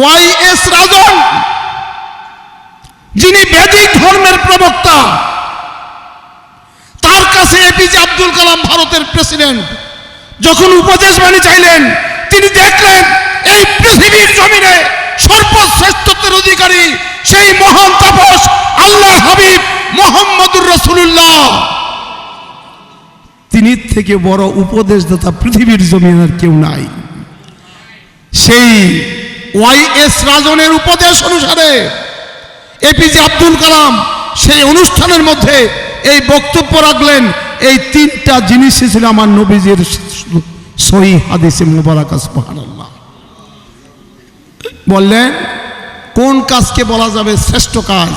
Y S রাজন, যিনি বেদিক ধর্মের প্রবক্তা, তার কাছে এপিজে আব্দুল কালাম ভারতের প্রেসিডেন্ট, যখন উপদেশ বাণী চাইলেন, তিনি দেখলেন এই পৃথিবীর জমিনে সর্বশ্রেষ্ঠত্বের অধিকারী সেই মহান তাপস আল্লাহ হাবিব মোহাম্মদুর রসুল্লাহ তিনি থেকে বড় উপদেশদাতা পৃথিবীর জমিনের কেউ নাই। সেই ওয়াই এস রাজনের উপদেশ অনুসারে এপিজে আব্দুল কালাম সেই অনুষ্ঠানের মধ্যে এই বক্তব্য রাখলেন। এই তিনটা জিনিসই ছিল আমার নবীজির সহি হাদিসে মোবারক, সুবহানাল্লাহ। বললেন, কোন কাজকে বলা যাবে শ্রেষ্ঠ কাজ?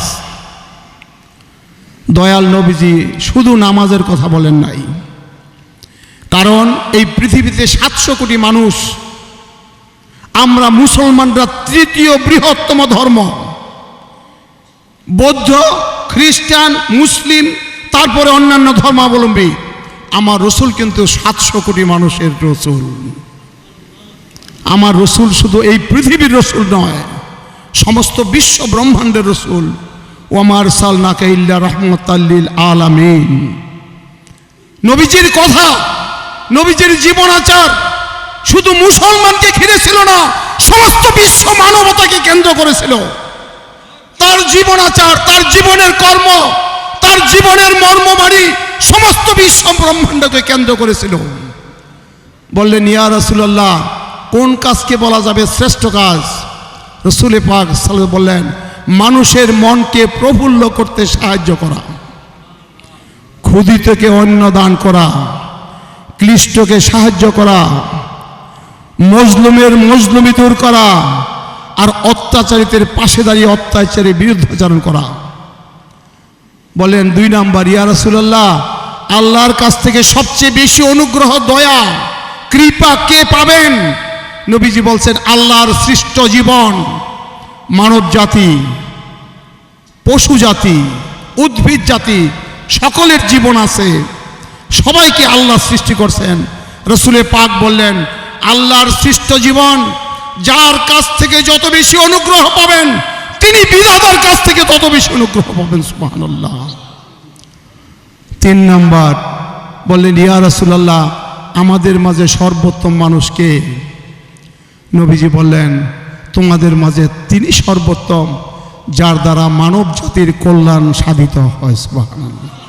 দয়াল নবীজি শুধু নামাজের কথা বলেন নাই। কারণ এই পৃথিবীতে সাতশো কোটি মানুষ আমরা মুসলমানরা তৃতীয় বৃহত্তম ধর্ম। বৌদ্ধ, খ্রিস্টান, মুসলিম, তারপরে অন্যান্য ধর্মাবলম্বী। আমার রসুল কিন্তু সাতশো কোটি মানুষের রসুল। আমার রসুল শুধু এই পৃথিবীর রসুল নয়, সমস্ত বিশ্ব ব্রহ্মাণ্ডের রসুল। ওমার সালনাকে ইল্লা রহমতাল্লিল আলামিন। নবীজির কথা, নবীজির জীবনাচার শুধু মুসলমানকে ঘিরে ছিল না, সমস্ত বিশ্ব মানবতাকে কেন্দ্র করেছিল। তার জীবনাচার তার জীবনের কর্ম, তার জীবনের মর্মমারি সমস্ত বিশ্ব ব্রহ্মাণ্ডকে কেন্দ্র করেছিল। বললেন, ইয়া রসুল্লাহ কোন কাজকে বলা যাবে শ্রেষ্ঠ কাজ? রসুল পাক বললেন, মানুষের মনকে প্রফুল্ল করতে সাহায্য করা ক্ষুদিতকে অন্ন দান করা, ক্লিষ্টকে সাহায্য করা মজলুমের মজলুমি দূর করা আর অত্যাচারিতের পাশে দাঁড়িয়ে অত্যাচারের বিরুদ্ধাচরণ করা। বলেন, দুই নাম্বার, ইয়া রাসূলুল্লাহ, আল্লাহর কাছ থেকে সবচেয়ে বেশি অনুগ্রহ, দয়া, কৃপা কে পাবেন? নবীজি বলছেন, আল্লাহর সৃষ্ট জীবন, মানব জাতি, পশু জাতি, উদ্ভিদ জাতি, সকলের জীবন আছে। সবাইকে আল্লাহ সৃষ্টি করছেন। রসুলে পাক বললেন আল্লাহর সৃষ্ট জীবন, যার কাছ থেকে যত বেশি অনুগ্রহ পাবেন, তিনি বিধাতার কাছ থেকে তত বেশি অনুগ্রহ পাবেন, সুবহানাল্লাহ। তিন নাম্বার, বললেন, ইয়া রাসূলুল্লাহ, আমাদের মাঝে সর্বোত্তম মানুষকে নবীজি বললেন, তোমাদের মাঝে তিনি সর্বোত্তম, যার দ্বারা মানব জাতির কল্যাণ সাধিত হয়, সুবহানাল্লাহ।